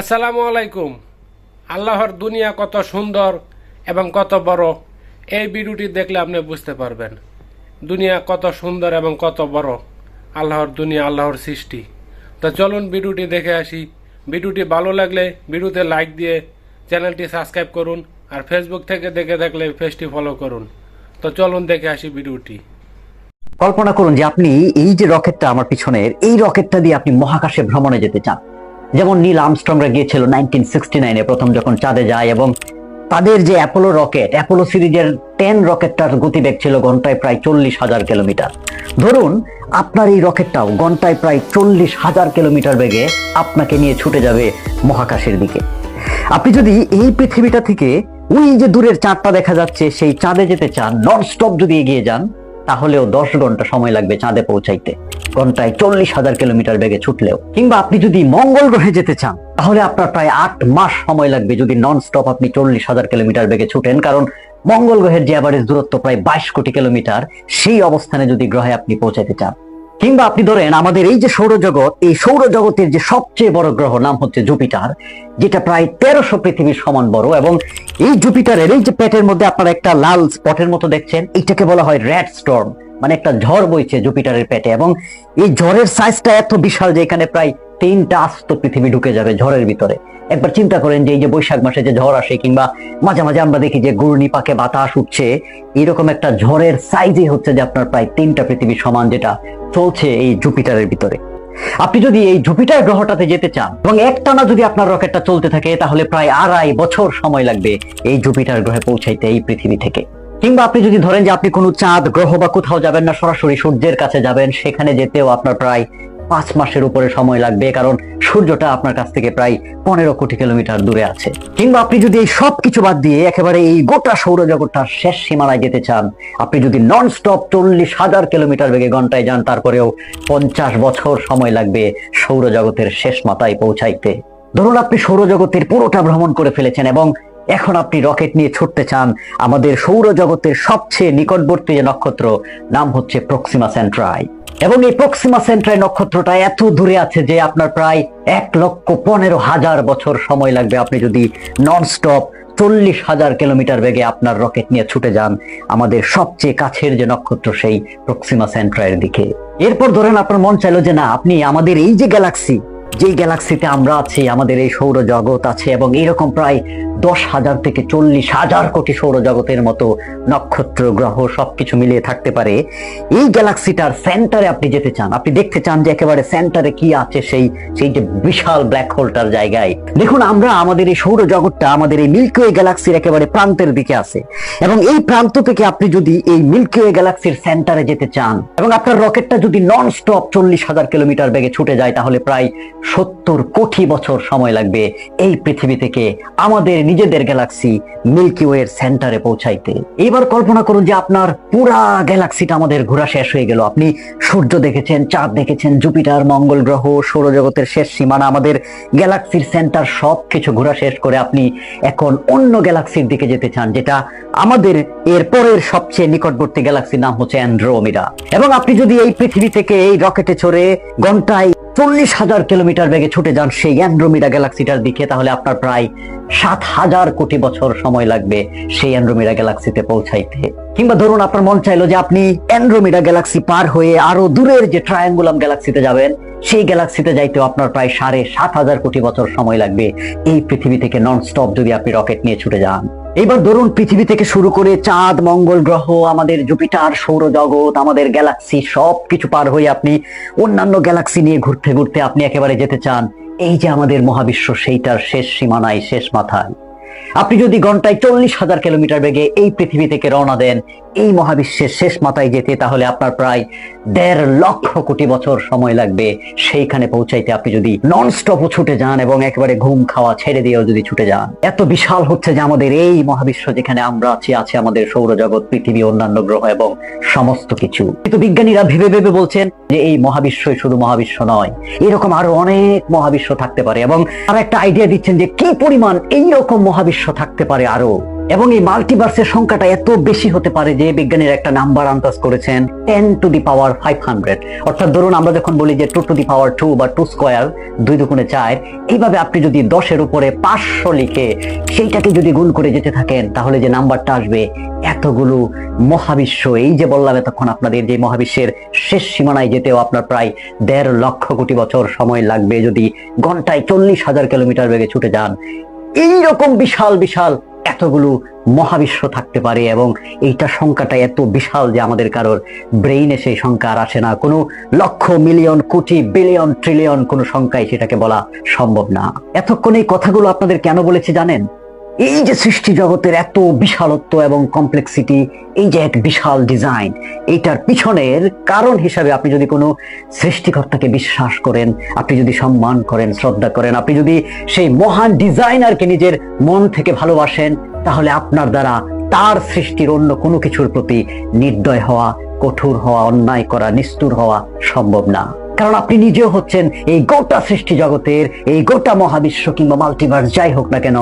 আসসালামু আলাইকুম। আল্লাহর দুনিয়া কত সুন্দর এবং কত বড়, এই ভিডিওটি দেখলে আপনি বুঝতে পারবেন। দুনিয়া কত সুন্দর এবং কত বড়, আল্লাহর দুনিয়া, আল্লাহর সৃষ্টি। তো চলুন ভিডিওটি দেখে আসি। ভিডিওটি ভালো লাগলে ভিডিওতে লাইক দিয়ে চ্যানেলটি সাবস্ক্রাইব করুন আর ফেসবুক থেকে দেখে থাকলে পেজটি ফলো করুন। তো চলুন দেখে আসি ভিডিওটি। কল্পনা করুন যে আপনি এই যে রকেটটা আমার পিছনের, এই রকেটটা দিয়ে আপনি মহাকাশে ভ্রমণে যেতে চান। যেমন নীল আমস্ট্রংরা গিয়েছিল নাইনটিন সিক্সটি নাইনে প্রথম যখন চাঁদে যায় এবং তাদের যে অ্যাপোলো রকেট, অ্যাপোলো সিরিজের টেন রকেটটার গতিবেগ ছিল ঘন্টায় প্রায় চল্লিশ হাজার কিলোমিটার। ধরুন আপনার এই রকেটটাও ঘন্টায় প্রায় চল্লিশ হাজার কিলোমিটার বেগে আপনাকে নিয়ে ছুটে যাবে মহাকাশের দিকে। আপনি যদি এই পৃথিবীটা থেকে ওই যে দূরের চাঁদটা দেখা যাচ্ছে, সেই চাঁদে যেতে চান নন স্টপ যদি এগিয়ে যান তাহলেও দশ ঘণ্টা সময় লাগবে চাঁদে পৌঁছাইতে। ঘন্টায় চল্লিশ হাজার কিলোমিটার বেগে ছুটলেও। কিংবা আপনি যদি মঙ্গল গ্রহে যেতে চান, তাহলে আপনার প্রায় আট মাস সময় লাগবে যদি নন স্টপ আপনি চল্লিশ হাজার কিলোমিটার বেগে ছুটেন, কারণ মঙ্গল গ্রহের যে অ্যাভারেজ দূরত্ব প্রায় বাইশ কোটি কিলোমিটার, সেই অবস্থানে যদি গ্রহে আপনি পৌঁছাতে চান। কিংবা আপনি ধরেন আমাদের এই যে সৌরজগৎ, এই সৌরজগতের যে সবচেয়ে বড় গ্রহ নাম হচ্ছে জুপিটার, যেটা প্রায় তেরোশো পৃথিবীর সমান বড় এবং এই জুপিটারের এই যে পেটের মধ্যে আপনারা একটা লাল স্পটের মতো দেখছেন, এইটাকে বলা হয় রেড স্টর্ম মানে একটা ঝড় বইছে জুপিটারের পেটে এবং এই ঝড়ের সাইজটা এত বিশাল যে এখানে প্রায় তিনটা আস্ত পৃথিবী ঢুকে যাবে ঝড়ের ভিতরে। একবার চিন্তা করেন যে এই যে বৈশাখ মাসে যে ঝড় আসে কিংবা মাঝে মাঝে আমরা দেখি যে ঘূর্ণি পাকে বাতাস উঠছে, এরকম একটা ঝড়ের সাইজই হচ্ছে যে আপনার প্রায় তিনটা পৃথিবী সমান যেটা চলছে এই জুপিটারের ভিতরে। আপনি যদি এই জুপিটার গ্রহটাতে যেতে চান এবং একটানা যদি আপনার রকেটটা চলতে থাকে, তাহলে প্রায় আড়াই বছর সময় লাগবে এই জুপিটার গ্রহে পৌঁছাইতে এই পৃথিবী থেকে। কিংবা আপনি যদি ধরেন যে আপনি কোনো চাঁদ গ্রহ বা কোথাও যাবেন না, সরাসরি সূর্যের কাছে যাবেন, সেখানে যেতেও আপনার প্রায় পাঁচ মাসের উপরে সময় লাগবে, কারণ সূর্যটা আপনার কাছ থেকে প্রায় পনেরো কোটি কিলোমিটার দূরে আছে। কিংবা আপনি যদি এই সব কিছু বাদ দিয়ে একেবারে এই গোটা সৌরজগৎটার শেষ সীমানায় যেতে চান, আপনি যদি নন স্টপ চল্লিশ হাজার কিলোমিটার বেগে ঘন্টায় যান, তারপরেও পঞ্চাশ বছর সময় লাগবে সৌরজগতের শেষ মাথায় পৌঁছাইতে। ধরুন আপনি সৌরজগতের পুরোটা ভ্রমণ করে ফেলেছেন এবং এখন আপনি রকেট নিয়ে ছুটতে চান, আমাদের সৌরজগতের সবচেয়ে নিকটবর্তী যে নক্ষত্র, নাম হচ্ছে প্রক্সিমা সেন্ট্রাই। এবং এই প্রক্সিমা সেন্ট্রাই নক্ষত্রটা এত দূরে আছে যে আপনার প্রায় এক লক্ষ পনেরো হাজার বছর সময় লাগবে। আপনি যদি নন স্টপ চল্লিশ হাজার কিলোমিটার বেগে আপনার রকেট নিয়ে ছুটে যান, আমাদের সবচেয়ে কাছের যে নক্ষত্র সেই প্রক্সিমা সেন্ট্রাইয়ের দিকে। এরপর ধরেন আপনার মন চাইলো যে না, আপনি আমাদের এই যে গ্যালাক্সি যে গ্যালাক্সিতে আমরা আছি, আমাদের এই সৌরজগৎ আছে এবং এরকম প্রায় দশ হাজার থেকে চল্লিশ হাজার কোটি সৌরজগতের মতো নক্ষত্র, গ্রহ সবকিছু মিলিয়ে থাকতে পারে। এই গ্যালাক্সিটার সেন্টারে আপনি যেতে চান, আপনি দেখতে চান যে একেবারে সেন্টারে কি আছে সেই সেই যে বিশাল ব্ল্যাক হোলটার জায়গায়। দেখুন, আমরা আমাদের এই সৌরজগৎটা, আমাদের এই মিল্কি ওয়ে গ্যালাক্সির একেবারে প্রান্তের দিকে আছে এবং এই প্রান্ত থেকে আপনি যদি এই মিল্কি ওয়ে গ্যালাক্সির সেন্টারে যেতে চান এবং আপনার রকেটটা যদি নন স্টপ চল্লিশ হাজার কিলোমিটার বেগে ছুটে যায়, তাহলে প্রায় সত্তর কোটি বছর সময় লাগবে এই পৃথিবী থেকে আমাদের নিজেদের গ্যালাক্সি মিল্কি ওয়ের সেন্টারে পৌঁছাইতে। এবার কল্পনা করুন যে আপনার পুরা গ্যালাক্সিটা আমাদের ঘোরা শেষ হয়ে গেল। আপনি সূর্য দেখেছেন, চাঁদ দেখেছেন জুপিটার মঙ্গল গ্রহ, সৌরজগতের শেষ সীমানা, আমাদের গ্যালাক্সির সেন্টার সব কিছু ঘোরা শেষ করে আপনি এখন অন্য গ্যালাক্সির দিকে যেতে চান, যেটা আমাদের এর পরের সবচেয়ে নিকটবর্তী গ্যালাক্সির নাম হচ্ছে অ্যান্ড্রোমিডা এবং আপনি যদি এই পৃথিবী থেকে এই রকেটে চড়ে ঘন্টায় চল্লিশ হাজার কিলোমিটার বেগে ছুটে যান সেই অ্যান্ড্রোমিডা গ্যালাক্সিটার দিকে, তাহলে আপনার প্রায় সাত হাজার কোটি বছর সময় লাগবে সেই অ্যান্ড্রোমিডা গ্যালাক্সিতে পৌঁছাইতে। কিংবা ধরুন আপনার মন চাইলো যে আপনি অ্যান্ড্রোমিডা গ্যালাক্সি পার হয়ে আরও দূরের যে ট্রায়াঙ্গুলাম গ্যালাক্সিতে যাবেন, সেই গ্যালাক্সিতে যাইতেও আপনার প্রায় সাড়ে সাত হাজার কোটি বছর সময় লাগবে। এই পৃথিবী থেকে নন স্টপ যদি আপনি রকেট নিয়ে ছুটে যান। এবার ধরুন পৃথিবী থেকে শুরু করে চাঁদ, মঙ্গল গ্রহ, আমাদের জুপিটার, সৌরজগৎ, আমাদের গ্যালাক্সি সব কিছু পার হয়ে আপনি অন্যান্য গ্যালাক্সি নিয়ে ঘুরতে ঘুরতে আপনি একেবারে যেতে চান। এই যে আমাদের মহাবিশ্ব, সেইটার শেষ সীমানায়, শেষ মাথায়। আপনি যদি ঘন্টায় চল্লিশ হাজার কিলোমিটার বেগে এই পৃথিবী থেকে রওনা দেন এই মহাবিশ্বের শেষ মাথায় যেতে তাহলে আপনার প্রায় দেড় লক্ষ কোটি বছর সময় লাগবে। সেইখানে পৌঁছাইতে আপনি যদি নন স্টপও ছুটে যান এবং একেবারে ঘুম খাওয়া ছেড়ে দিয়েও যদি ছুটে যান। এত বিশাল হচ্ছে যে আমাদের এই মহাবিশ্ব যেখানে আমরা আছি, আছে আমাদের সৌরজগৎ, পৃথিবী, অন্যান্য গ্রহ এবং সমস্ত কিছু। কিন্তু বিজ্ঞানীরা ভেবে ভেবে বলছেন যে এই মহাবিশ্বই শুধু মহাবিশ্ব নয়, এরকম আরও অনেক মহাবিশ্ব থাকতে পারে এবং তারা একটা আইডিয়া দিচ্ছেন যে কি পরিমাণ এইরকম মহাবিশ্ব থাকতে পারে আরও। এবং এই মাল্টিভার্সের সংখ্যাটা এত বেশি হতে পারে যে বিজ্ঞানীরা একটা নাম্বার আন্দাজ করেছেন ten to the power five hundred অর্থাৎ ধরুন আমরা যখন বলি যে two to the power two বা টু স্কোয়ার দুই দুগুণে চার, এইভাবে আপনি যদি দশের উপরে পাঁচশো লিখে সেইটাকে যদি গুণ করে যেতে থাকেন, তাহলে যে নাম্বারটা আসবে এতগুলো মহাবিশ্ব। এই যে বললাম এতক্ষণ আপনাদের যে মহাবিশ্বের শেষ সীমানায় যেতেও আপনার প্রায় দেড় লক্ষ কোটি বছর সময় লাগবে যদি ঘন্টায় চল্লিশ হাজার কিলোমিটার বেগে ছুটে যান। এইরকম বিশাল বিশাল এতগুলো মহাবিশ্ব থাকতে পারে এবং এইটা সংখ্যাটা এত বিশাল যে আমাদের কারোর ব্রেইনে সেই সংখ্যা আর আসে না। কোনো লক্ষ, মিলিয়ন, কোটি, বিলিয়ন, ট্রিলিয়ন কোনো সংখ্যায় সেটাকে বলা সম্ভব না। এতক্ষণ এই কথাগুলো আপনাদের কেন বলেছি জানেন? এই যে সৃষ্টি জগতের এত বিশালত্ব এবং কমপ্লেক্সিটি এই যে এক বিশাল ডিজাইন এইটার পিছনের কারণ হিসাবে আপনি যদি কোনো সৃষ্টিকর্তাকে বিশ্বাস করেন, আপনি যদি সম্মান করেন, শ্রদ্ধা করেন, আপনি যদি সেই মহান ডিজাইনারকে নিজের মন থেকে ভালোবাসেন, তাহলে আপনার দ্বারা তার সৃষ্টির অন্য কোনো কিছুর প্রতি নির্দয় হওয়া, কঠোর হওয়া, অন্যায় করা, নিষ্ঠুর হওয়া সম্ভব না। কারণ আপনি নিজেও হচ্ছেন এই গোটা সৃষ্টি জগতের, এই গোটা মহাবিশ্ব কিংবা মাল্টিভার্স যাই হোক না কেন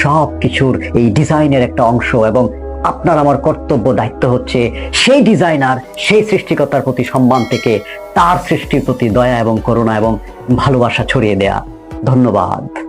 সব কিছুর এই ডিজাইনের একটা অংশ এবং আপনার আমার কর্তব্য দায়িত্ব হচ্ছে সেই ডিজাইনার, সেই সৃষ্টিকর্তার প্রতি সম্মান থেকে তার সৃষ্টির প্রতি দয়া এবং করুণা এবং ভালোবাসা ছড়িয়ে দেয়া। ধন্যবাদ।